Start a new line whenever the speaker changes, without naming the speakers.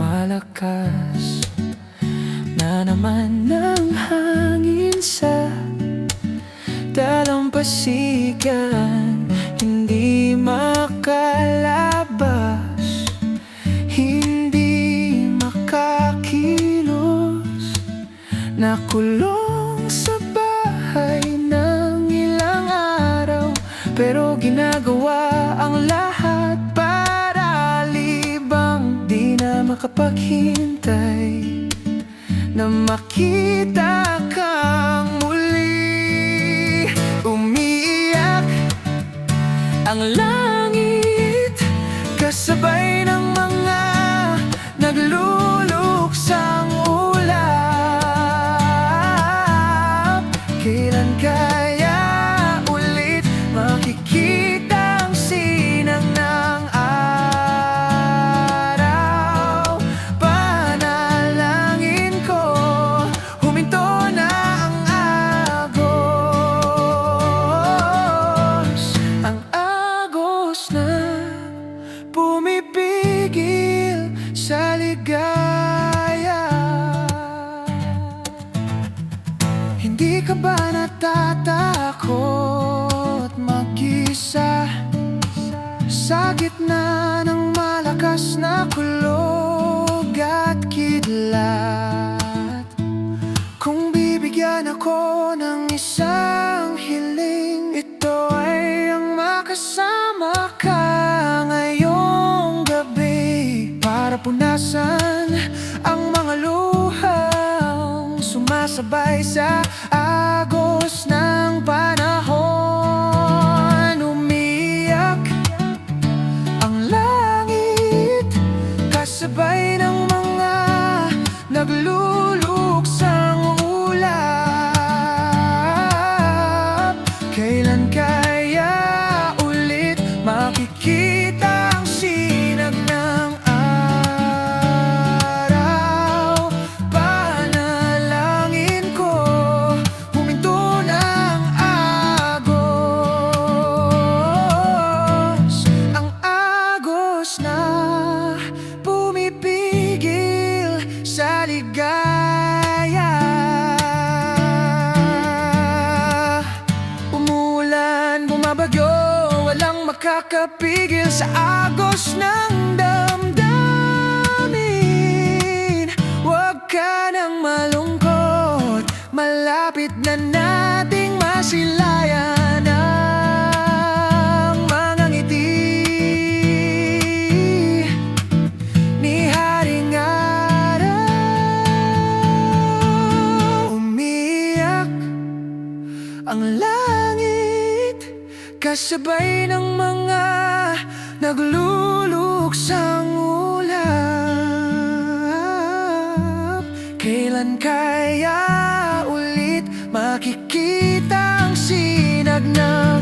Malakas na naman ng hangin sa dalampasigan. Hindi Nakulong sa bahay ng ilang araw Pero ginagawa ang lahat para libang Di na makapaghintay na makita kang muli. Umiiyak ang langit Kasabay ng Hindi ka ba natatakot mag-isa? Sa gitna ng malakas na kulog at kidlat. Kung bibigyan ako ng isang hiling Ito ay ang makasama ka ngayong gabi. Para punasan ang mga luhang Sumasabay sa agos ng panahon Umiyak ang langit Kasabay ng mga nagluluksang ulap. Kailan kaya ulit makikita pumipigil sa ligaya. Umulan, bumabagyo, walang makakapigil sa agos ng damdamin. Huwag ka nang malungkot, malapit na nating masilayan ang langit Kasabay ng mga nagluluksang ulap. Kailan kaya ulit makikita ang sinag ng